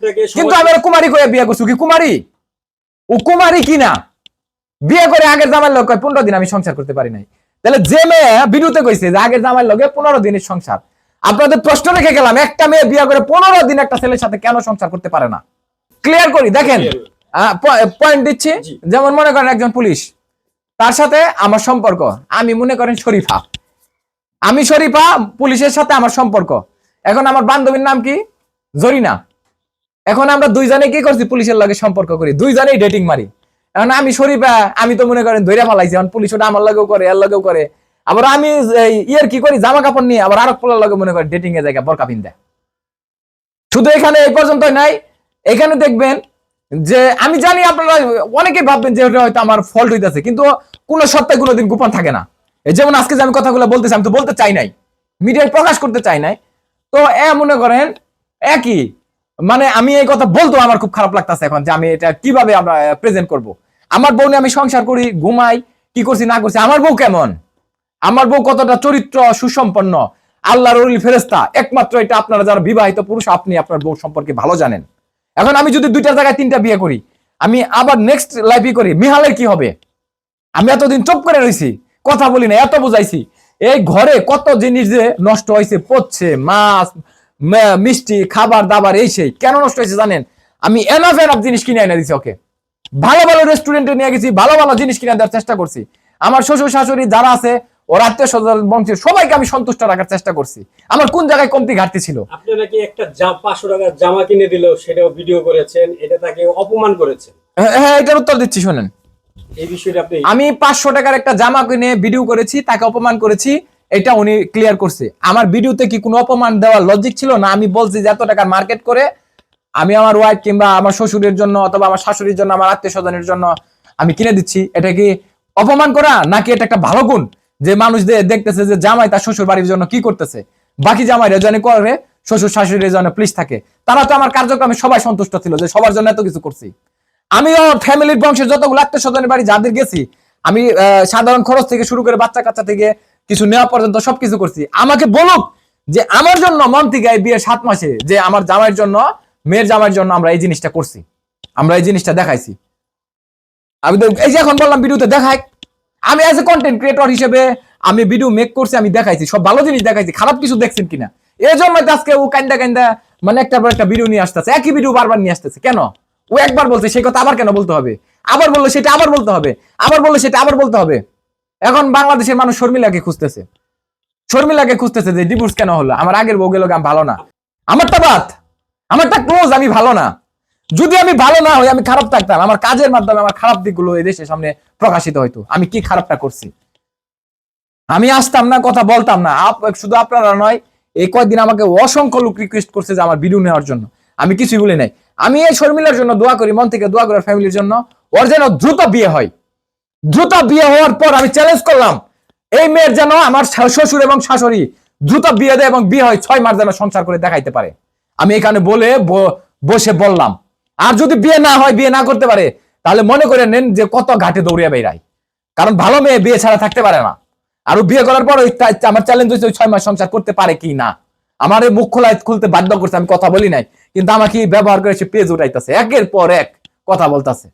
কিন্তু সময়- আমি কুমারী করে বিয়ে করছি কি কুমারী? ও কুমারী কিনা? বিয়ে করে আগের জামার লোক পনেরো দিন আমি সংসার করতে পারি নাই। তাহলে যে মেয়ে বিরুতে কইছে যে আগের জামার লগে পনেরো দিনের সংসার আপনাদের প্রশ্ন রেখে গেলাম একটা মেয়ে বিয়ে করে পনেরো দিন একটা ছেলের সাথে কেন সংসার করতে পারে না? ক্লিয়ার করি? দেখেন পয়েন্ট দিচ্ছি। যেমন মনে করেন একজন পুলিশ তার সাথে আমার সম্পর্ক আমি মনে করেন শরীফা। আমি শরীফা পুলিশের সাথে আমার সম্পর্ক। এখন আমার বান্ধবীর নাম কি? জরিনা। এখন আমরা দুইজনে কি করছি? পুলিশের লগে সম্পর্ক করি। দুইজনেই ডেটিং মারি। এখন আমি শরীফা, আমি তো মনে করেন ধৈর্য ফালাইছি। এখন পুলিশ ওটা আমার লগেও করে, এর লগেও করে। আবার আমি ইয়ের কি করি? জামা কাপড় নিয়ে আবার আরেক পোলার লগে মনে করেন ডেটিং এর জায়গা বরকা পিন দেয় শুধু এখানে এই পর্যন্ত নাই। এখানে দেখবেন যে আমি জানি আপনারা অনেকে ভাববেন যে হয়তো আমার ফল্ট হইতেছে, কিন্তু কোনো সত্তায় কোনোদিন গোপন থাকে না। যেমন আজকে যে আমি কথাগুলো বলতেছি, আমি তো বলতে চাই নাই। মিডিয়ায় প্রকাশ করতে চাই নাই। তো এ মনে করেন, একই মানে আমি এই কথা বলতো আমার খুব খারাপ লাগতেছে এখন যে আমি এটা কীভাবে আমরা প্রেজেন্ট করব। আমার বউ আমি সংসার করি, ঘুমাই, কি করছি না করছি, আমার বউ কেমন? আমার বউ কতটা চরিত্র সুসম্পন্ন? আল্লাহর অলি ফেরেস্তা একমাত্র এটা আপনারা যারা বিবাহিত পুরুষ, আপনি আপনার বউ সম্পর্কে ভালো জানেন। এখন আমি যদি দুইটা জায়গায় তিনটা বিয়ে করি, আমি আবার নেক্সট লাইফই করি, মিহালের কি হবে? আমি এতদিন চুপ করে রইছি, কথা বলি না এত বুঝাইছি। এই ঘরে কত জিনিস যে নষ্ট হয়েছে পচছে, মাছ মিষ্টি খাবার দাবার এই সেই। কেন নষ্ট হয়েছে জানেন? আমি এনাফ এনাফ জিনিস কিনে এনে দিছি ওকে। ভালো ভালো রেস্টুরেন্টে নিয়ে গেছি ভালো ভালো জিনিস কিনে দেওয়ার চেষ্টা করছি। আমার শ্বশুর শাশুড়ি যারা আছে ওর আত্মীয় স্বজন বংশের সবাইকে আমি সন্তুষ্ট রাখার চেষ্টা করছি। আমার কোন জায়গায় কমতি ঘাটতি ছিল? আপনি নাকি একটা পাঁচশো টাকার জামা কিনে দিল সেটাও ভিডিও করেছেন এটা তাকে অপমান করেছেন? হ্যাঁ হ্যাঁ, এটার উত্তর দিচ্ছি শোনেন। এই বিষয়টা আপনি আমি পাঁচশো টাকার একটা জামা কিনে ভিডিও করেছি তাকে অপমান করেছি। এটা উনি ক্লিয়ার করছে। আমার ভিডিওতে কি কোনো অপমান দেওয়ার লজিক ছিল? না, আমি বলছি যে এত টাকার মার্কেট করে আমি আমার ওয়াইফ কিংবা আমার শ্বশুরের জন্য অথবা আমার শাশুড়ির জন্য, আমার আত্মীয় স্বজনের জন্য আমি কিনে দিচ্ছি। এটা কি অপমান করা? নাকি এটা একটা ভালো গুণ যে মানুষ দেখতেছে যে জামাই তার শ্বশুর বাড়ির জন্য কি করতেছে? বাকি জামাইরা জানে করে, শ্বশুর শাশুড়ির জন্য প্লিজ থাকে। তারা তো আমার কার্যক্রমে সবাই সন্তুষ্ট ছিল যে সবার জন্য এত কিছু করছি। আমি ফ্যামিলির বংশের যতগুলো আত্মীয় স্বজনের বাড়ি, যাদের গেছি, আমি সাধারণ খরচ থেকে শুরু করে বাচ্চা কাচ্চা থেকে কিছু নেওয়া পর্যন্ত সবকিছু করছি। আমাকে বলুক যে আমার জন্য মন থেকে এই বিয়ে সাত মাসে, যে আমার জামাইয়ের জন্য, মেয়ের জামাইয়ের জন্য আমরা এই জিনিসটা করছি। আমরা এই জিনিসটা দেখাইছি। আমি তো এই যে এখন বললাম ভিডিওতে দেখাই। আমি অ্যাজ এ কন্টেন্ট ক্রিয়েটর হিসেবে আমি ভিডিও মেক করছি, আমি দেখাইছি। সব ভালো জিনিস দেখাইছি, খারাপ কিছু দেখছেন কিনা? এই জন্য আজকে ও কান্দা কান্দা মানে একটা পর একটা ভিডিও নিয়ে আসতেছে। একই ভিডিও বারবার নিয়ে আসতেছে। কেন? ও একবার বলছে, সেই কথা আবার কেন বলতে হবে? আবার বলল, সেটা আবার বলতে হবে। আবার বলল, সেটা আবার বলতে হবে। এখন বাংলাদেশের মানুষ শর্মিলাকে খুঁজতেছে। শর্মিলাকে খুঁজতেছে যে ডিভোর্স কেন হলো? আমার আগের বউ গেল আমি ভালো না। আমারটা বাদ। আমারটা ক্লোজ আমি ভালো না। যদি আমি ভালো না হই, আমি খারাপ থাকতাম। আমার কাজের মাধ্যমে আমার খারাপ দিকগুলো এই দেশের সামনে প্রকাশিত হইতো। আমি কি খারাপটা করছি? আমি আসতাম না, কথা বলতাম না। শুধু আপনারা নয়, এই কয়েকদিন আমাকে অসংখ্য লোক রিকোয়েস্ট করছে যে আমার ভিডিও নেওয়ার জন্য। আমি কিছুই বলি নাই। আমি এই শর্মিলার জন্য দোয়া করি, মন থেকে দোয়া করি ফ্যামিলির জন্য। ওর যেন দ্রুত বিয়ে হয়। দ্রুত বিয়ে হওয়ার পর আমি চ্যালেঞ্জ করলাম, এই মেয়ের যেন আমার শ্বশুর এবং শাশুড়ি দ্রুত বিয়ে দেয় এবং বিয়ে হয়, ছয় মাস যেন সংসার করে দেখাইতে পারে। আমি এখানে বলে বসে বললাম, আর যদি বিয়ে না হয়, বিয়ে না করতে পারে, তাহলে মনে করে নেন যে কত ঘাটে দৌড়িয়ে বেড়ায় কারণ ভালো মেয়ে বিয়ে ছাড়া থাকতে পারে না। আর বিয়ে করার পর ওই আমার চ্যালেঞ্জ হচ্ছে ওই ছয় মাস সংসার করতে পারে কি না? আমার এই মুখ খোলা খুলতে বাধ্য করছে, আমি কথা বলি নাই, কিন্তু আমাকে ব্যবহার করে সে পেজ উঠাইতেছে, একের পর এক কথা বলতেছে।